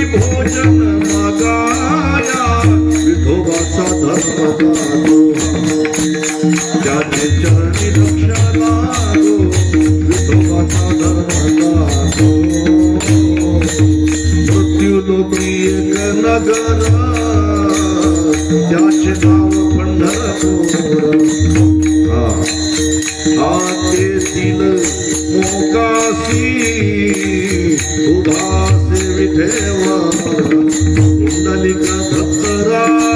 भोजन मागाया विठोबाचा धर्म गातो ज्याचे चरणी लक्ष लागो विठोबाचा धर्म गातो मृत्यू लोकी एक नगर त्याचे नाव पंढरपूर हा हातेतील मोकासी उदास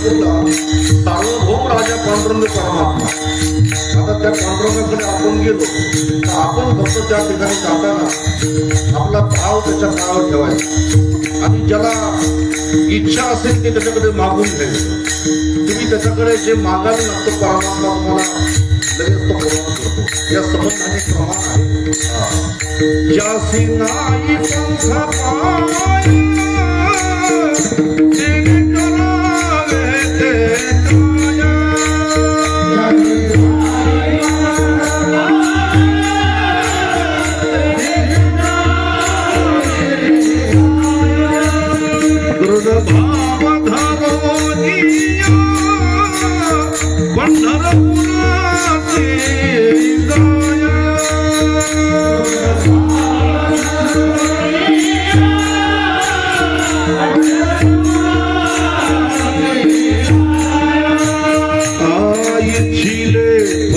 आणि सार्वभौम राजा पांडुरंग परमात्मा. आता त्या पांडुरंगाकडे आपण गेलो तर आपण फक्त त्या ठिकाणी जाताना आपला भाव त्याच्या काळावर ठेवायचा. आणि ज्याला इच्छा असेल ते त्याच्याकडे मागून घ्यायचं. तुम्ही त्याच्याकडे जे मागायला लागतं परमात्मा तुम्हाला या संबंधाने प्रमाण आहे. ज्यासी नाही पंख पाय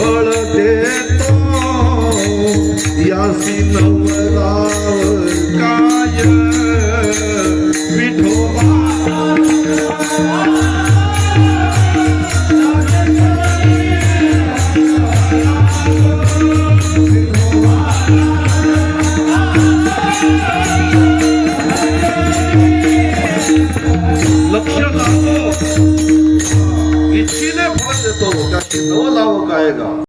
Voilà तो क्या शिकवलावं काय गा